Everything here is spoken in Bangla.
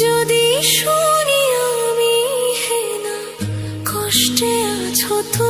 যদি শুনি আমি হে না কষ্টে আছো তুমি।